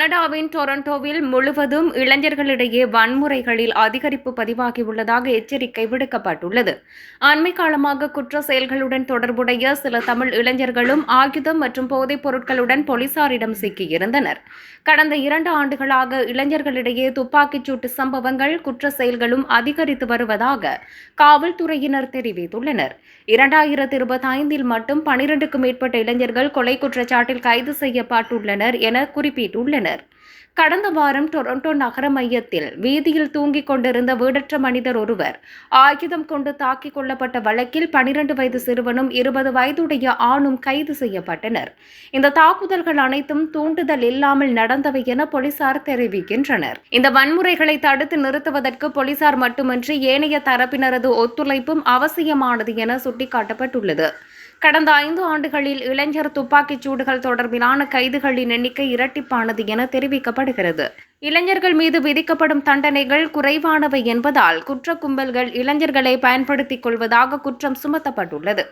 கனடாவின் டொரண்டோவில் முழுவதும் இளைஞர்களிடையே வன்முறைகளில் அதிகரிப்பு பதிவாகியுள்ளதாக எச்சரிக்கை விடுக்கப்பட்டுள்ளது. அண்மை காலமாக குற்ற செயல்களுடன் தொடர்புடைய சில தமிழ் இளைஞர்களும் ஆயுதம் மற்றும் போதைப் பொருட்களுடன் போலீசாரிடம் சிக்கியிருந்தனர். கடந்த இரண்டு ஆண்டுகளாக இளைஞர்களிடையே துப்பாக்கிச் சூட்டு சம்பவங்கள் குற்ற செயல்களும் அதிகரித்து வருவதாக காவல்துறையினர் தெரிவித்துள்ளனர். இரண்டாயிரத்தி இருபத்தி ஐந்தில் மட்டும் பனிரெண்டுக்கும் மேற்பட்ட இளைஞர்கள் கொலை குற்றச்சாட்டில் கைது செய்யப்பட்டுள்ளனர் என குறிப்பிட்டுள்ளனர். கடந்த வாரம் டொரண்டோ நகர மையத்தில் வீதியில் தூங்கிக் கொண்டிருந்த வீடற்ற மனிதர் ஒருவர் ஆயுதம் கொண்டு தாக்கிக் கொள்ளப்பட்ட வழக்கில் பனிரெண்டு வயது சிறுவனும் இருபது வயதுடைய ஆணும் கைது செய்யப்பட்டனர். இந்த தாக்குதல்கள் அனைத்தும் தூண்டுதல் இல்லாமல் நடந்தவை என போலீசார் தெரிவிக்கின்றனர். இந்த வன்முறைகளை தடுத்து நிறுத்துவதற்கு போலீசார் மட்டுமின்றி ஏனைய தரப்பினரது ஒத்துழைப்பும் அவசியமானது என சுட்டிக்காட்டப்பட்டுள்ளது. கடந்த ஐந்து ஆண்டுகளில் இளைஞர் துப்பாக்கிச் சூடுகள் தொடர்பிலான கைதுகளின் எண்ணிக்கை இரட்டிப்பானது என தெரிவிக்கப்படுகிறது. இளைஞர்கள் மீது விதிக்கப்படும் தண்டனைகள் குறைவானவை என்பதால் குற்ற கும்பல்கள் இளைஞர்களை பயன்படுத்திக் கொள்வதாக குற்றம் சுமத்தப்பட்டுள்ளது.